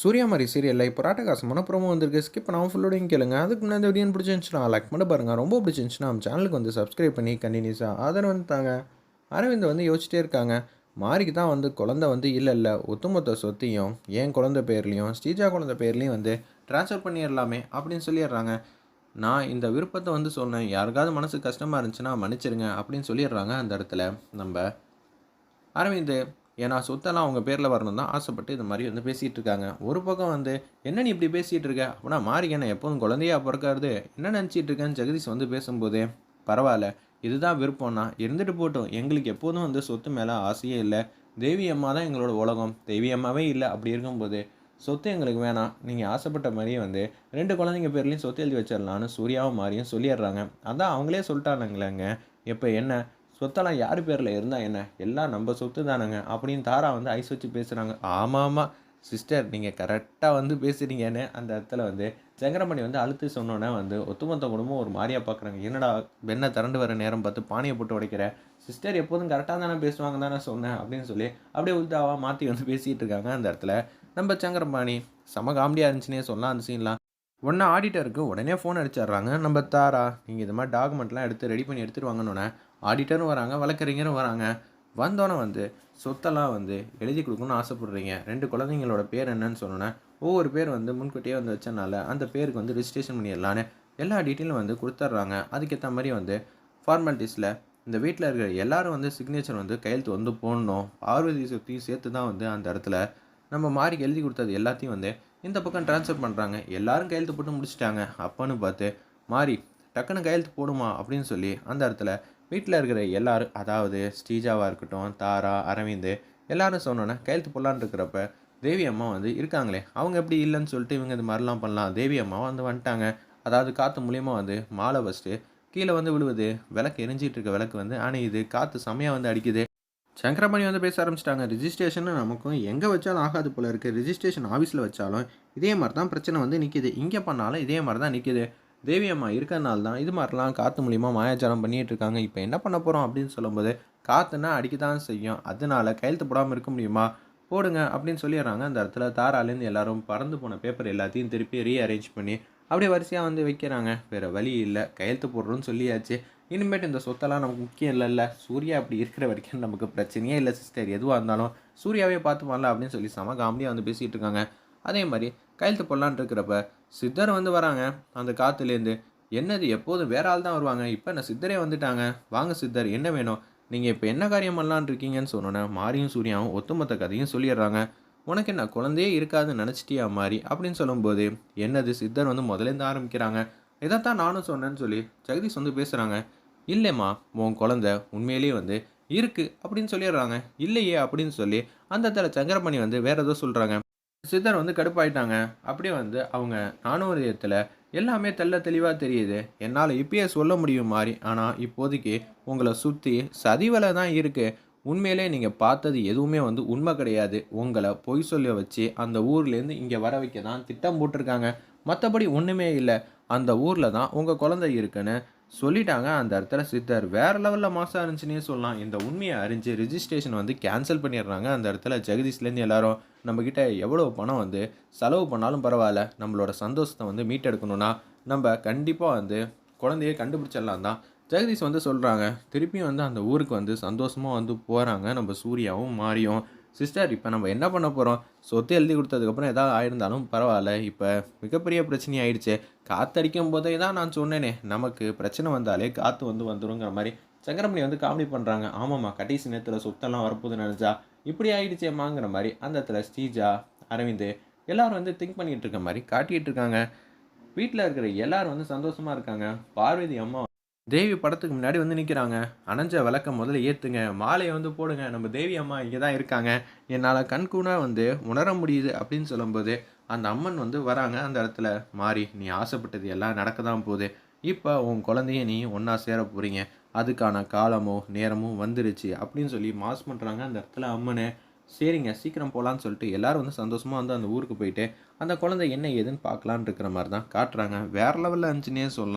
சூர்யாமாரி சீரியலில் இப்போ ராட்டகாசமான ப்ரோமோ வந்திருக்கு. ஸ்கிப் பண்ணாமல் ஃபுல்லோடையும் கேளுங்க. அதுக்கு முன்னாடி வீடியோ பிடிச்சிருந்துச்சுன்னா லைக் பண்ணி பாருங்கள் ரொம்ப பிடிச்சிருந்துச்சுன்னா நம்ம சேனலுக்கு வந்து சப்ஸ்கிரைப் பண்ணி கண்டினியூஸாக ஆதரவு வந்துட்டாங்க அரவிந்த் வந்து யோசிச்சிட்டே இருக்காங்க. மாரிக்கு தான் வந்து குழந்தை வந்து இல்லை இல்லை. ஒத்துமொத்த சொத்தையும் என் குழந்தை பேர்லேயும் ஸ்ரீஜா குழந்தை பேர்லேயும் வந்து ட்ரான்ஸ்ஃபர் பண்ணிடலாமே அப்படின்னு சொல்லிடுறாங்க. நான் இந்த விருப்பத்தை வந்து சொன்னேன் யாருக்காவது மனசு கஷ்டமாக இருந்துச்சுன்னா மன்னிச்சிருங்க அப்படின்னு சொல்லிடுறாங்க அந்த இடத்துல நம்ம அரவிந்த். ஏன்னா சொத்தெல்லாம் அவங்க பேரில் வரணும் தான் ஆசைப்பட்டு இது மாதிரி வந்து பேசிகிட்டு இருக்காங்க. ஒரு பக்கம் வந்து என்ன நீ இப்படி பேசிகிட்டு இருக்க? அப்படின்னா மாறி என்ன எப்போதும் குழந்தையா பிறக்காது என்ன நினச்சிட்டு இருக்கேன்னு? ஜெகதீஷ் வந்து பேசும்போதே பரவாயில்ல இதுதான் விருப்பம்னா இருந்துட்டு போட்டோம். எங்களுக்கு எப்போதும் வந்து சொத்து மேலே ஆசையே இல்லை. தேவி அம்மா தான் எங்களோட உலகம். தேவி அம்மாவே இல்லை. அப்படி இருக்கும்போது சொத்து எங்களுக்கு வேணாம். நீங்கள் ஆசைப்பட்ட மாதிரியே வந்து ரெண்டு குழந்தைங்க பேர்லேயும் சொத்து எழுதி வச்சிடலான்னு சூர்யாவும் மாறியும் சொல்லிடுறாங்க. அதான் அவங்களே சொல்லிட்டானுங்களேங்க. இப்போ என்ன சொத்தெல்லாம் யார் பேரில் இருந்தால் என்ன? எல்லாம் நம்ம சொத்து தானேங்க. அப்படின்னு தாரா வந்து ஐஸ் வச்சு பேசுகிறாங்க ஆமாம் ஆமாம் சிஸ்டர் நீங்கள் கரெக்டாக வந்து பேசுகிறீங்கன்னு அந்த இடத்துல வந்து செங்கரமணி வந்து அழுத்து சொன்னோன்னே வந்து ஒத்துமொத்த குடும்பம் ஒரு மாதிரியாக பார்க்குறாங்க என்னடா வெண்ணை திரண்டு வர நேரம் பார்த்து பானையை போட்டு உடைக்கிற? சிஸ்டர் எப்போதும் கரெக்டாக தானே பேசுவாங்க தானே சொன்னேன் அப்படின்னு சொல்லி அப்படியே உள்தாவாக மாற்றி வந்து பேசிகிட்டு இருக்காங்க அந்த இடத்துல. நம்ம சங்கரபாணி செம காமெடியாக இருந்துச்சுன்னே சொல்லலாம் அந்த சீன்லாம் உடனே ஆடிட்டருக்கு உடனே ஃபோன் அடிச்சிடுறாங்க. நம்ம தாரா நீங்கள் இது மாதிரி டாக்குமெண்ட்லாம் எடுத்து ரெடி பண்ணி எடுத்துகிட்டு வாங்கணுன்னே ஆடிட்டரும் வராங்க வழக்கறிஞரும் வராங்க. வந்தோன்னே வந்து சொத்தெல்லாம் வந்து எழுதி கொடுக்கணும்னு ஆசைப்படுறீங்க. ரெண்டு குழந்தைங்களோட பேர் என்னன்னு சொன்னோன்னே ஒவ்வொரு பேர் வந்து முன்கூட்டியே வந்து வச்சனால அந்த பேருக்கு வந்து ரிஜிஸ்ட்ரேஷன் பண்ணிடலான்னு எல்லா டீட்டெயிலும் வந்து கொடுத்துட்றாங்க. அதுக்கேற்ற மாதிரி வந்து ஃபார்மாலிட்டிஸில் இந்த வீட்டில் இருக்கிற எல்லாரும் வந்து சிக்னேச்சர் வந்து கையெழுத்து வந்து போடணும். பார்வதி சொத்தையும் சேர்த்து தான் வந்து அந்த இடத்துல நம்ம மாறி எழுதி கொடுத்தது எல்லாத்தையும் வந்து இந்த பக்கம் ட்ரான்ஸ்ஃபர் பண்ணுறாங்க எல்லாரும் கையெழுத்து போட்டு முடிச்சிட்டாங்க. அப்போன்னு பார்த்து மாறி டக்குன்னு கையெழுத்து போடுமா அப்படின்னு சொல்லி அந்த இடத்துல வீட்டில் இருக்கிற எல்லாரும் அதாவது ஸ்ரீஜாவாக இருக்கட்டும் தாரா அரவிந்த் எல்லாரும் சொன்னோன்னா கையெழுத்து போடலான்னு இருக்கிறப்ப தேவி அம்மா வந்து இருக்காங்களே அவங்க எப்படி இல்லைன்னு சொல்லிட்டு இவங்க இது மாதிரிலாம் பண்ணலாம். தேவி அம்மா வந்து வந்துட்டாங்க. அதாவது காற்று மூலியமாக வந்து மாலை வச்சுட்டு கீழே வந்து விழுவுது. விளக்கு எரிஞ்சிட்டு இருக்க விளக்கு வந்து அணையுது. காற்று செமையாக வந்து அடிக்குது. சங்கரமணி வந்து பேச ஆரம்பிச்சிட்டாங்க. ரிஜிஸ்ட்ரேஷன் நமக்கும் எங்கே வச்சாலும் ஆகாது போல இருக்குது ரிஜிஸ்ட்ரேஷன் ஆஃபீஸில் வச்சாலும் இதே மாதிரி தான் பிரச்சனை வந்து நிற்கிது இங்கே பண்ணாலும் இதே மாதிரி தான் நிற்கிது தேவி அம்மா இருக்கிறனால தான் இது மாதிரிலாம் காற்று மூலிமா மாயாஜாலம் பண்ணிகிட்டு இருக்காங்க இப்போ என்ன பண்ண போகிறோம் அப்படின்னு சொல்லும்போது காற்றுனா அடிக்க தான் செய்யும். அதனால கையெழுத்து போடாமல் இருக்க முடியுமா? போடுங்க அப்படின்னு சொல்லிடுறாங்க. அந்த இடத்துல தாராலேருந்து எல்லாரும் பறந்து போன பேப்பர் எல்லாத்தையும் திருப்பி ரீஅரேஞ்ச் பண்ணி அப்படியே வரிசையாக வந்து வைக்கிறாங்க. வேறு வழி இல்லை. கையெழுத்து போடுறோன்னு சொல்லியாச்சு. இனிமேட்டு இந்த சொத்தெல்லாம் நமக்கு முக்கியம் இல்லைல்ல. சூர்யா அப்படி இருக்கிற வரைக்கும் நமக்கு பிரச்சனையே இல்லை சிஸ்டர் எதுவாக இருந்தாலும் சூர்யாவே பார்த்துப்பான்ல அப்படின்னு சொல்லி செம காமெடியாக வந்து பேசிகிட்டு இருக்காங்க. அதே மாதிரி கையெழுத்து போடலான்னு இருக்கிறப்ப சித்தர் வந்து வராங்க. அந்த காற்றுலேருந்து என்னது எப்போதும் வேற ஆள் தான் வருவாங்க. இப்போ என்ன சித்தரே வந்துட்டாங்க. வாங்க சித்தர் என்ன வேணும்? நீங்கள் இப்போ என்ன காரியம் பண்ணலான் இருக்கீங்கன்னு சொன்னோன்னே மாரியும் சூர்யாவும் ஒத்துமொத்த கதையும் சொல்லிடுறாங்க. உனக்கு என்ன குழந்தையே இருக்காதுன்னு நினச்சிட்டியா மாதிரி அப்படின்னு சொல்லும்போது என்னது சித்தர் வந்து முதலேருந்து ஆரம்பிக்கிறாங்க. இதைத்தான் நானும் சொன்னேன்னு சொல்லி ஜெகதீஷ் வந்து பேசுகிறாங்க இல்லைம்மா உன் குழந்தை உண்மையிலேயே வந்து இருக்குது அப்படின்னு சொல்லிடுறாங்க. இல்லையே அப்படின்னு சொல்லி அந்த இடத்துல சங்கரமணி வந்து வேற ஏதோ சொல்கிறாங்க சித்தர் வந்து கடுப்பாயிட்டாங்க. அப்படியே வந்து அவங்க நானூரியத்தில் எல்லாமே தெள்ள தெளிவாக தெரியுது. என்னால் இப்பயே சொல்ல முடியும் மாதிரி ஆனால் இப்போதைக்கு உங்களை சுற்றி சதிவலை தான் இருக்குது உண்மையிலே நீங்கள் பார்த்தது எதுவுமே வந்து உண்மை கிடையாது. உங்களை பொய் சொல்ல வச்சு அந்த ஊர்லேருந்து இங்கே வர வைக்க தான் திட்டம் போட்டிருக்காங்க. மற்றபடி ஒன்றுமே இல்லை. அந்த ஊரில் தான் உங்கள் குழந்தை இருக்குன்னு சொல்லிட்டாங்க. அந்த இடத்துல சித்தர் வேறு லெவலில் மாதம் இருந்துச்சுன்னே சொல்லலாம். இந்த உண்மையை அறிஞ்சு ரிஜிஸ்ட்ரேஷன் வந்து கேன்சல் பண்ணிடுறாங்க. அந்த இடத்துல ஜெகதீஷ்லேருந்து எல்லாரும் நம்மக்கிட்ட எவ்வளோ பணம் வந்து செலவு பண்ணாலும் பரவாயில்ல நம்மளோட சந்தோஷத்தை வந்து மீட்டெடுக்கணும்னா நம்ம கண்டிப்பாக வந்து குழந்தைய கண்டுபிடிச்சிடலாம் தான். ஜெகதீஷ் வந்து சொல்கிறாங்க திருப்பியும் வந்து அந்த ஊருக்கு வந்து சந்தோஷமாக வந்து போகிறாங்க நம்ம சூர்யாவும் மாறியும் சிஸ்டர் இப்போ நம்ம என்ன பண்ண போகிறோம் சொத்து எழுதி கொடுத்ததுக்கப்புறம் எதாவது ஆயிருந்தாலும் பரவாயில்ல. இப்போ மிகப்பெரிய பிரச்சனை ஆயிடுச்சு. காத்தடிக்கும் போதே தான் நான் சொன்னேனே நமக்கு பிரச்சனை வந்தாலே காற்று வந்து வந்துருங்கிற மாதிரி. சங்கரமணி வந்து காமெடி பண்ணுறாங்க ஆமாம்மா கடைசி நேரத்தில் சொத்தெல்லாம் வரப்போகுது நினச்சா இப்படி ஆகிடுச்சேம்மாங்கிற மாதிரி அந்த இடத்துல ஸ்ரீஜா அரவிந்த் எல்லோரும் வந்து திங்க் பண்ணிகிட்டு இருக்க மாதிரி காட்டிகிட்டு இருக்காங்க. வீட்டில் இருக்கிற எல்லாரும் வந்து சந்தோஷமாக இருக்காங்க. பார்வதி அம்மா தேவி படத்துக்கு முன்னாடி வந்து நிற்கிறாங்க அணைஞ்ச விளக்க முதல்ல ஏற்றுங்க மாலையை வந்து போடுங்க. நம்ம தேவி அம்மா இங்கே தான் இருக்காங்க. என்னால் கண்கூனாக வந்து உணர முடியுது அப்படின்னு சொல்லும்போது அந்த அம்மன் வந்து வராங்க. அந்த இடத்துல மாறி நீ ஆசைப்பட்டது எல்லாம் நடக்க தான் போகுது. இப்போ உன் குழந்தைய நீ ஒன்றா சேர போகிறீங்க அதுக்கான காலமோ நேரமோ வந்துருச்சு. அப்படின்னு சொல்லி மாஸ் பண்ணுறாங்க அந்த இடத்துல அம்மனே சரிங்க சீக்கிரம் போகலான்னு சொல்லிட்டு எல்லாரும் வந்து சந்தோஷமாக வந்து அந்த ஊருக்கு போயிட்டு அந்த குழந்தை என்ன ஏதுன்னு பார்க்கலான் இருக்கிற மாதிரி தான் காட்டுறாங்க. வேறு லெவலில் இருந்துச்சுன்னே சொல்லலாம்.